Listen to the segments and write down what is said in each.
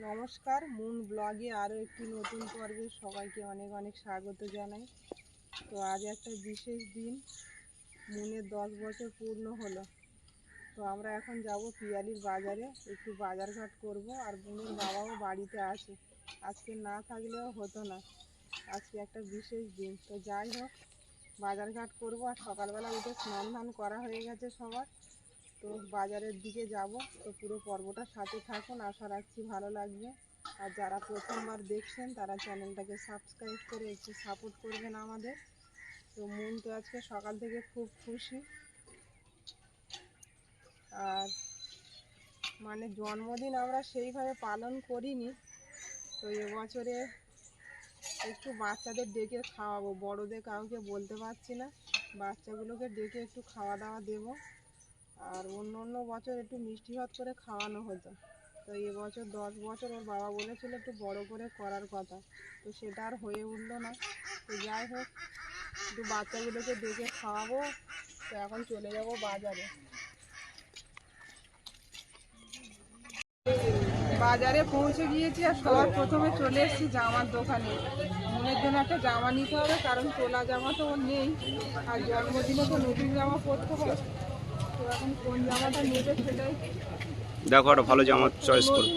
নমস্কার, মুন ব্লগে আরও একটি নতুন পর্বে সবাইকে অনেক অনেক স্বাগত জানাই। তো আজ একটা বিশেষ দিন, মুনের দশ বছর পূর্ণ হলো। তো আমরা এখন যাব পিয়ালির বাজারে, একটু বাজারঘাট করব আর বোনের বাবাও বাড়িতে আছে। আজকে না থাকলেও হতো না। আজকে একটা বিশেষ দিন। তো যাই হোক, বাজারঘাট করব আর সকালবেলা উঠে স্নান ধান করা হয়ে গেছে সবার। তো বাজারের দিকে যাব। তো পুরো পর্বটা সাথে থাকুন, আশা রাখছি ভালো লাগবে। আর যারা প্রথমবার দেখছেন, তারা চ্যানেলটাকে সাবস্ক্রাইব করে একটু সাপোর্ট করবেন আমাদের। তো মন তো আজকে সকাল থেকে খুব খুশি। আর মানে জন্মদিন আমরা সেইভাবে পালন করিনি। তো এবছরে একটু বাচ্চাদের ডেকে খাওয়াবো। বড়দের কাউকে বলতে পারছি না। বাচ্চাগুলোকে ডেকে একটু খাওয়া দাওয়া দেবো। আর অন্য অন্য বছর একটু মিষ্টি ভাত করে খাওয়ানো হতো। তো এবছর দশ বছর ওর বাবা বলেছিল একটু বড় করে করার কথা। তো সেটা আর হয়ে উঠল না। তো যাই হোক, একটু বাচ্চাগুলোকে ডেকে খাওয়াবো। তো এখন চলে যাব বাজারে। বাজারে পৌঁছে গিয়েছি আর সবার প্রথমে চলে এসেছি জামার দোকানে। মনের জন্য একটা জামা নিতে হবে, কারণ তোলা জামা তো ওর নেই। আর জন্মদিনে তো নতুন জামা পরতে হবে। দেখো একটা ভালো জামা চয়েস করো?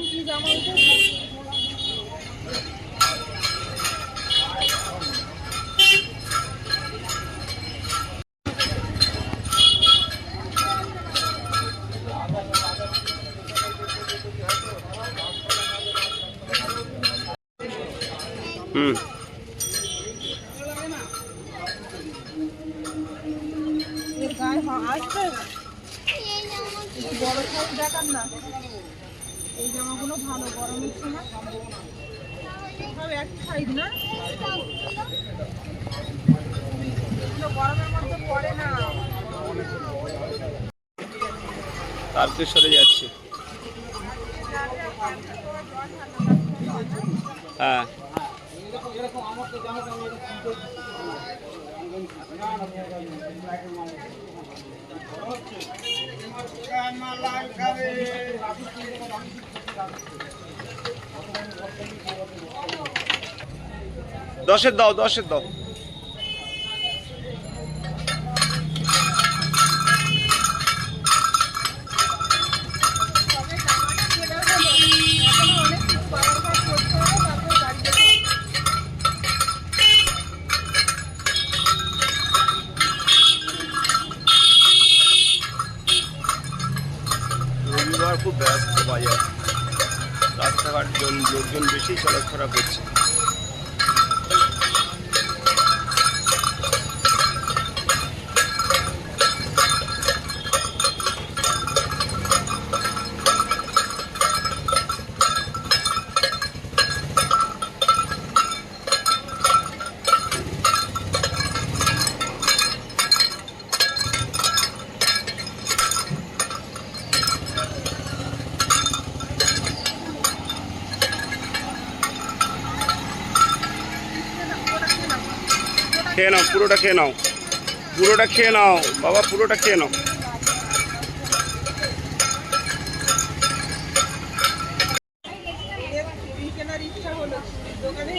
হুম। এর গায়ে হ- আসছে একটু বড় সাইজ দেখান না। এই জামাগুলো ভালো গরমের সময় সব এক সাইজ না? গরমের মধ্যে পড়ে না। তারকেশ্বরে যাচ্ছি। হ্যাঁ। দশের দাও দশের দাও তবে জামাটা ছেড়ে হলো এখনও অনেক কিছু বাজারঘাট করতে হবে তারপর বাড়ি যেতে হবে। রবিবার খুব ব্যস্ত বাজার রাস্তাঘাট জন লোকজন বেশি চলাফেরা করছে খেয়ে নাও পুরোটা খেয়ে নাও। পুরোটা খেয়ে নাও বাবা পুরোটা খেয়ে নাও। দোকানে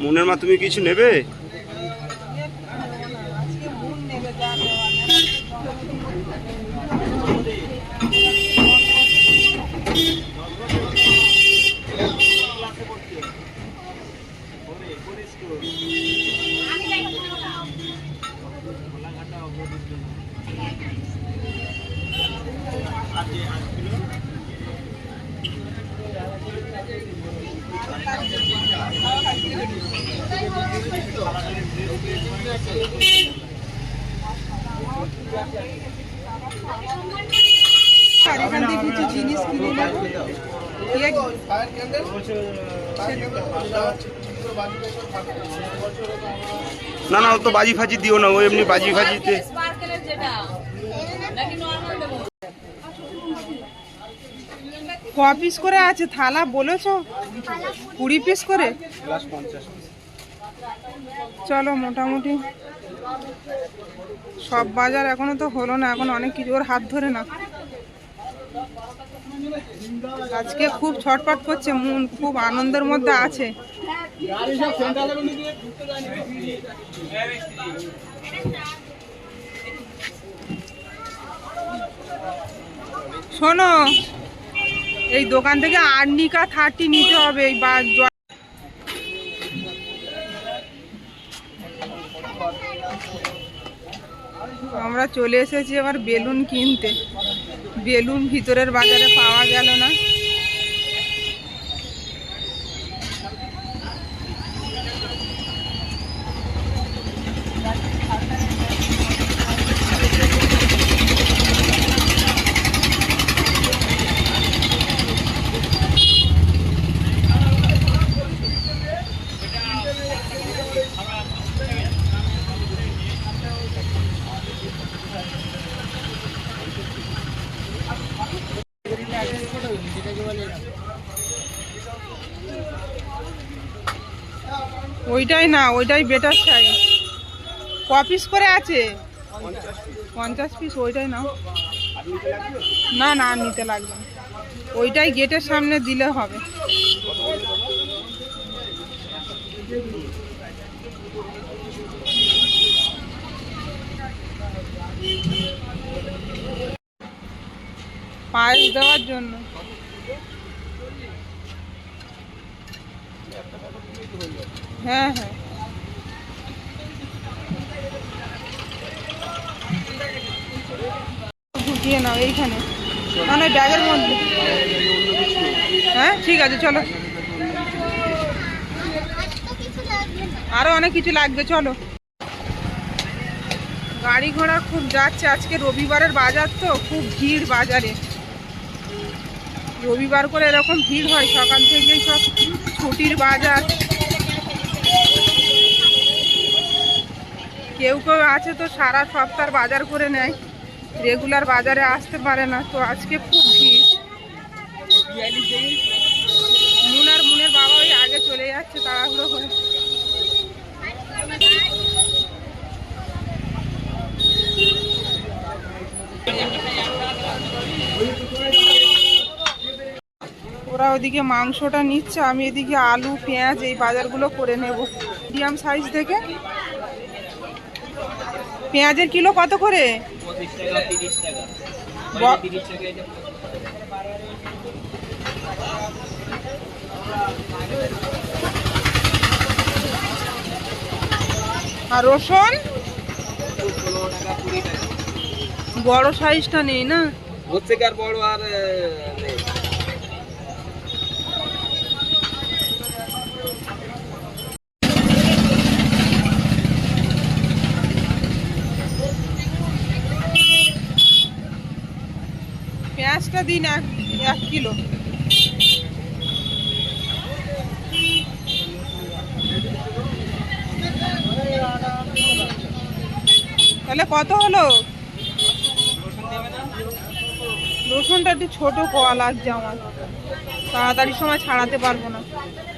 মনের মা তুমি কিছু নেবে আজকে মন নেবে যা নেওয়ার আর এখান থেকে কিছু জিনিস কিনে নেব দিয়ে না না তো বাজি ফাজি দিও না, ও এমনি বাজি ফাজিতে। ক পিস করে আছে, থালা বলেছ? কুড়ি পিস করে? চলো, মোটামুটি। সব বাজার এখনও তো হলো না, এখন অনেক কিছু, ওর হাত ধরে না আজকে খুব ছটপট করছে, মন খুব আনন্দের মধ্যে আছে। শোনো, এই দোকান থেকে আর্নিকা থার্টি নিতে হবে, এই বা আমরা চলে এসেছি আবার বেলুন কিনতে। বেলুন ভিতরের বাজারে পাওয়া গেল না। ওইটাই না, ওইটাই বেটার চাই ক পিস করে আছে? পঞ্চাশ পিস ওইটাই নাও। না না নিতে লাগবে। ওইটাই গেটের সামনে দিলে হবে। পায়েস দেওয়ার জন্য। হ্যাঁ হ্যাঁ। ঢুকিয়ে নাও এইখানে। না না ব্যাগের মধ্যে। হ্যাঁ ঠিক আছে, চলো। আরও অনেক কিছু লাগবে, চলো। গাড়ি ঘোড়া খুব যাচ্ছে, আজকে রবিবারের বাজার তো, খুব ভিড় বাজারে। রবিবার করে এরকম ভিড় হয়, সকাল থেকেই সব ছুটির বাজার। কেউ কেউ আছে তো সারা সপ্তাহ বাজার করে নেয়। রেগুলার বাজারে আসতে পারে না, তো আজকে খুব ভিড়। মুন আর মুনের বাবা ওই আগে চলে যাচ্ছে তাড়াহুড়ো করে। ওরা ওদিকে মাংসটা নিচ্ছে, আমি এদিকে আলু, পেঁয়াজ এই বাজারগুলো করে নেব। মিডিয়াম সাইজ থেকে পেঁয়াজের কিলো কত করে? আর রসুন? বড় সাইজটা নেই না? হচ্ছে আর বড় আর পেঁয়াজটা দিন এক এক কিলো। তাহলে কত হলো? রসুনটা একটু ছোট কোয়া লাগছে আমার। তাড়াতাড়ি সময় ছাড়াতে পারব না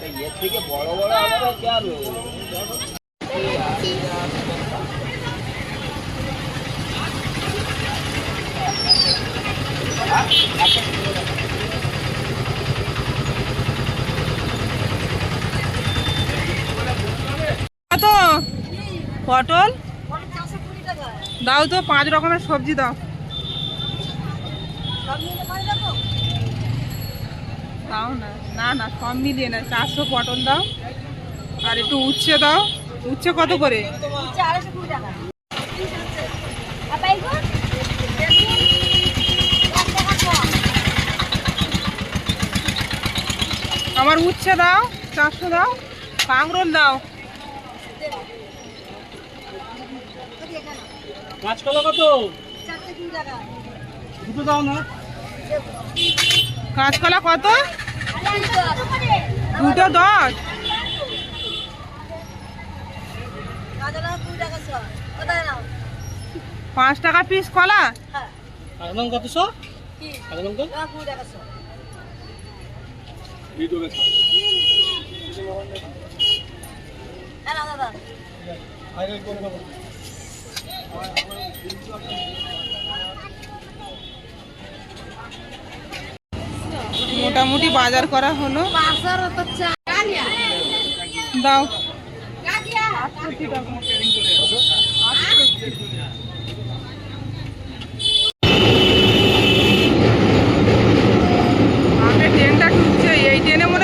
তা এর থেকে বড় বড় আবার কি আর কত পটল? দাও তো, পাঁচ রকমের সবজি দাও। দাও না না না, সব মিলিয়ে না, চারশো পটল দাও। আর একটু উচ্ছে দাও। উচ্ছে কত করে? আমার উচ্ছে দাও চারশো দাও কাঁকরোল দাও। কাঁচকলা কত? দুটো দাও না। কাঁচকলা কত? দুটো দশ। পাঁচ টাকা পিস কলা? কাঁচলং কত শো? কত? মোটামুটি বাজার করা হলো। দাও আটষট্টি টাকা আগে ট্রেনটা ঢুকছে এই ট্রেনে মনে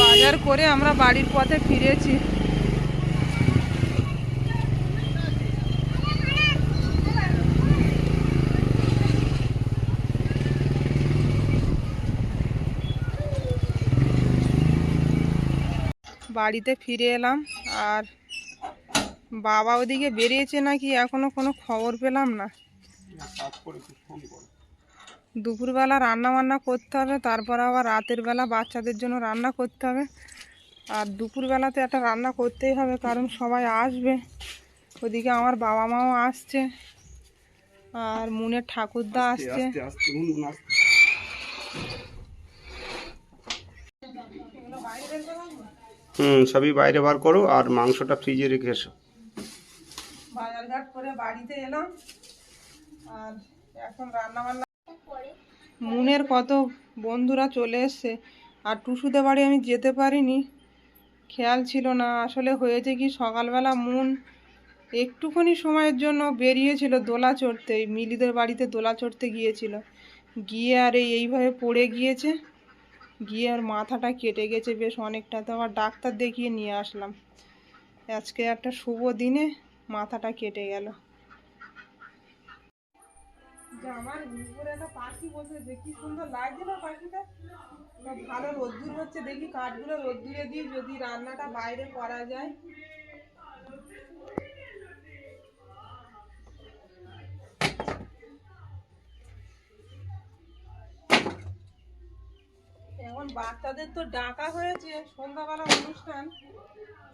বাজার করে আমরা বাড়ির পথে ফিরেছি। বাড়িতে ফিরে এলাম আর বাবা ওদিকে বেরিয়েছে নাকি এখনও কোনো খবর পেলাম না। দুপুরবেলা রান্না বান্না করতে হবে তারপর আবার রাতের বেলা বাচ্চাদের জন্য রান্না করতে হবে। আর দুপুরবেলাতে একটা রান্না করতেই হবে কারণ সবাই আসবে। ওদিকে আমার বাবা মাও আসছে আর মুনের ঠাকুরদা আসছে হুম সবই বাইরে বার করো আর মাংসটা ফ্রিজে রেখে এসো। বাজারঘাট করে বাড়িতে এলাম আর এখন রান্না বান্না মুনের কত বন্ধুরা চলে এসছে আর টুসুদের বাড়ি আমি যেতে পারিনি খেয়াল ছিল না আসলে হয়েছে কি সকালবেলা মুন একটুখানি সময়ের জন্য বেরিয়েছিল দোলা চড়তে মিলিদের বাড়িতে দোলা চড়তে গিয়েছিল গিয়ে আর এই এইভাবে পড়ে গিয়েছে। গিয়ে আর মাথাটা কেটে গেছে বেশ অনেকটা। তো আবার ডাক্তার দেখিয়ে নিয়ে আসলাম। আজকে একটা শুভ দিনে মাথাটা কেটে গেল। আমার উপরে একটা পাখি বসেছে কি সুন্দর লাগছে না পাখিটা ভালো রোদ্দুর হচ্ছে, দেখি কাঠগুলো রোদ্দুরে দিয়ে যদি রান্নাটা বাইরে করা যায়। এখন বাচ্চাদের তো ডাকা হয়েছে সন্ধ্যাবেলা অনুষ্ঠান।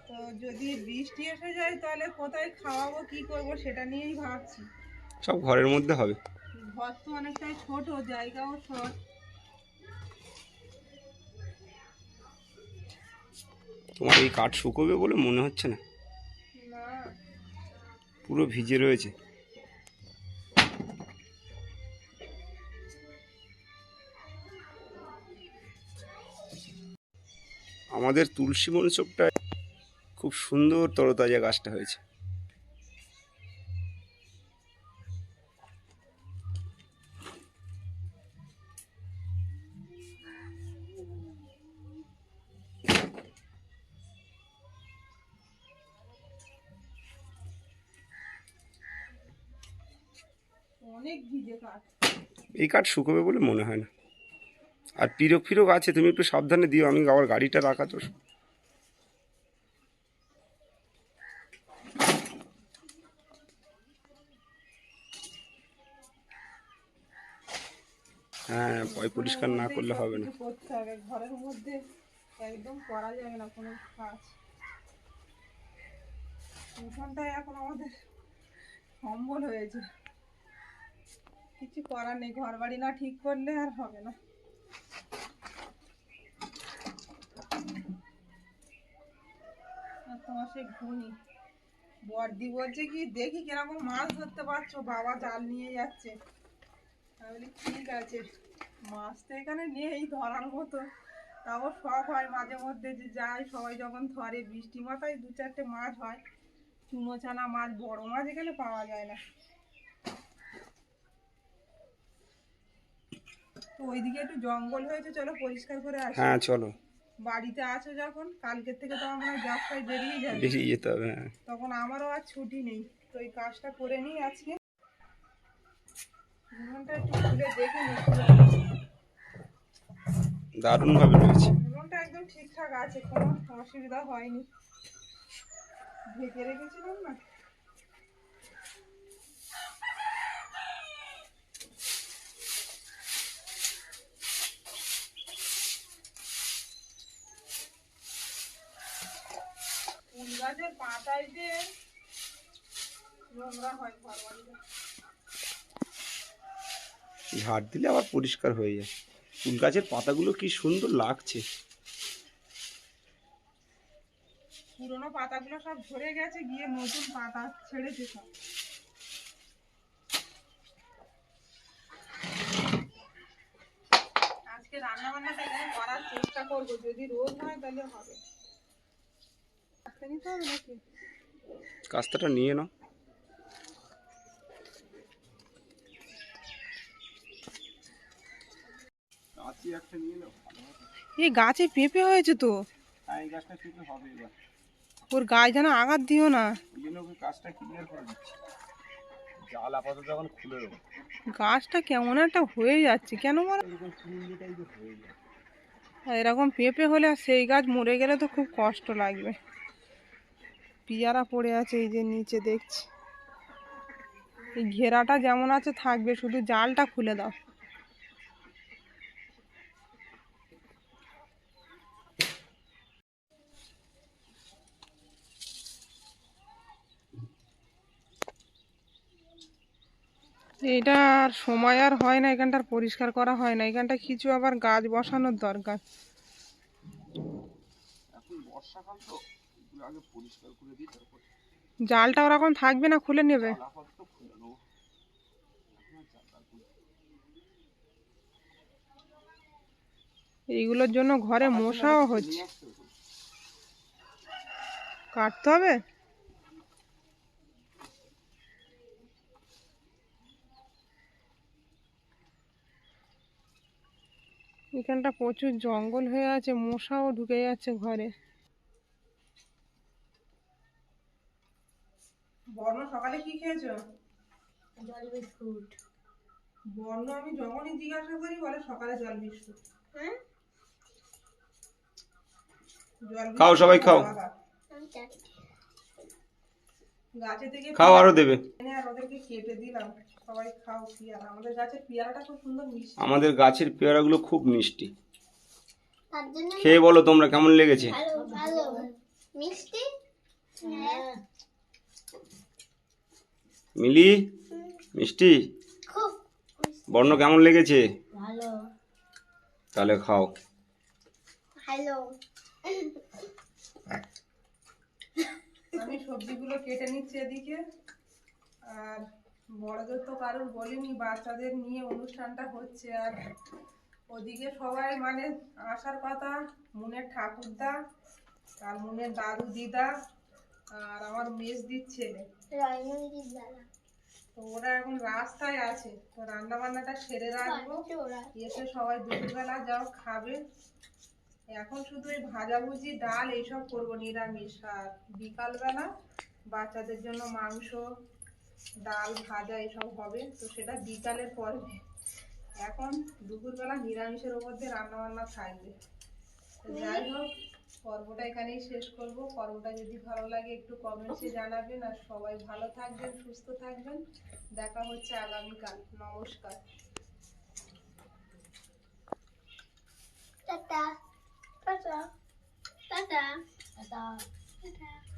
তো যদি বৃষ্টি এসে যায় তাহলে কোথায় খাওয়াবো কি করব সেটা নিয়েই ভাবছি। সব ঘরের মধ্যে হবে। ঘর তো অনেকটাই ছোট জায়গাও শর্ট তোমার এই কাঠ শুকোবে বলে মনে হচ্ছে না। পুরো ভিজে রয়েছে। আমাদের তুলসী মনসবটায় খুব সুন্দর তরতাজা গাছটা হয়েছে। এই কাঠ শুকোবে বলে মনে হয় না। আর পিরক ফিরক আছে, তুমি একটু সাবধানে দিও, আমি আবার গাড়িটা রাখা তো। হ্যাঁ পয় পরিষ্কার না করলে হবে না। ঘরের মধ্যে একদম করা যাবে না কোনো কাজ এখন আমাদের হয়েছে কিছু করার নেই ঘর বাড়ি না ঠিক করলে আর হবে না আর বর্দি বলছে কি, দেখি কীরকম মাছ ধরতে পারছ, বাবা জাল নিয়ে যাচ্ছে। ঠিক আছে, মাছ তো এখানে নেই ধরার মতো। তাও শখ হয় মাঝে মধ্যে যে যাই, সবাই যখন ধরে, বৃষ্টি মাথায় দু চারটে মাছ হয়। চুনো চানা মাছ, বড় মাছ এখানে পাওয়া যায় না। তো ওইদিকে একটু জঙ্গল হয়েছে, চলো পরিষ্কার করে আসি। হ্যাঁ চলো। বাড়িতে আছো যখন কালকের থেকে তো আমরা যাত্রায় বেরিয়ে যাবে। বেরিয়ে যেতে হবে হ্যাঁ। তখন আমারও আর ছুটি নেই তো এই কাজটা করে নিই আজকে। একটু খুলে দেখে নিচ্ছি দারুণভাবে রয়েছে। একদম ঠিকঠাক আছে কোনো অসুবিধা হয়নি। ঢেকে রেখেছিলাম না? ফুল গাছের পাতায় যে নোংরা হয় ঘর ঝাড় দিলে আবার পরিষ্কার হয়ে যায়। ফুল গাছের পাতাগুলো কি সুন্দর লাগছে। পুরোনো পাতাগুলো সব ঝরে গেছে গিয়ে নতুন পাতা ছেড়েছে সব। আজকে রান্না বান্নাটা করার চেষ্টা করব যদি রোজ হয় তাহলে হবে। কাটতে নিতে হবে নাকি কাস্তাটা নিয়ে নাও। একটা এই গাছে পেঁপে হয়েছে তো। হ্যাঁ এই গাছটা খেতে হবে এবার। ওর গায়ে যেন আঘাত দিও না। গাছটা কেমন একটা হয়ে যাচ্ছে। কেন হয়ে এরকম পেঁপে হলে আর সেই গাছ মরে গেলে তো খুব কষ্ট লাগবে। পিয়ারা পড়ে আছে, এই যে নিচে দেখছি। এই ঘেরাটা যেমন আছে থাকবে, শুধু জালটা খুলে দাও। এটা আর সময় আর হয় না এখানটার পরিষ্কার করা হয় না। এখানটা কিছু আবার গাছ বসানোর দরকার। বর্ষাকাল তো আগে পরিষ্কার করে দিই তারপর জালটা ওরকম থাকবে না খুলে নেবে। আপাতত খুলে নেব। এইগুলোর জন্য ঘরে মশাও হচ্ছে। কাটতে হবে? এখানটা প্রচুর জঙ্গল হয়ে আছে মশাও ঢুকে যাচ্ছে ঘরে। বর্ণ সকালে কি খেয়েছো? জল বিস্কুট। বর্ণ আমি যখনই জিজ্ঞাসা করি বলে সকালে জল বিস্কুট। হ্যাঁ? খাও, সবাই খাও। গাছে থেকে খাও আরও দেবে। এনে আর ওদেরকে কেটে দিলাম। সবাই খাও পিয়ারা। আমাদের গাছের পিয়ারাটা খুব সুন্দর মিষ্টি। আমাদের গাছের পেয়ারাগুলো খুব মিষ্টি। খেয়ে বলো তোমরা কেমন লেগেছে? ভালো ভালো। মিষ্টি? হ্যাঁ। মিলি মিষ্টি? বর্ণ কেমন লেগেছে? তাহলে খাও। ভালো। আমি সবজিগুলো কেটে নিচ্ছি এদিকে। আর বড়দের তো কারোর বলিনি বাচ্চাদের নিয়ে অনুষ্ঠানটা হচ্ছে। আর ওদিকে সবাই মানে আসার কথা মনের ঠাকুরদা আর মনের দাদু দিদা আর আমার মেজ দিচ্ছে দাদা। তো ওরা এখন রাস্তায় আছে। তো রান্না বান্নাটা সেরে রাখব। এসে সবাই দুপুরবেলা যাও খাবে। এখন শুধু এই ভাজাভুজি ডাল এইসব করব নিরামিষ আর বিকালবেলা বাচ্চাদের জন্য মাংস ডাল ভাজা এসব হবে। তো সেটা বিকালের পর্বে। এখন দুপুরবেলা নিরামিষের ওপর দিয়ে রান্না বান্না থাকবে যাই হোক পর্বটা এখানেই শেষ করব। পর্বটা যদি ভালো লাগে একটু কমেন্টসে জানাবেন। আর সবাই ভালো থাকবেন সুস্থ থাকবেন। দেখা হচ্ছে আগামীকাল। নমস্কার। Tata. Tata. Tata. Tata. Tata.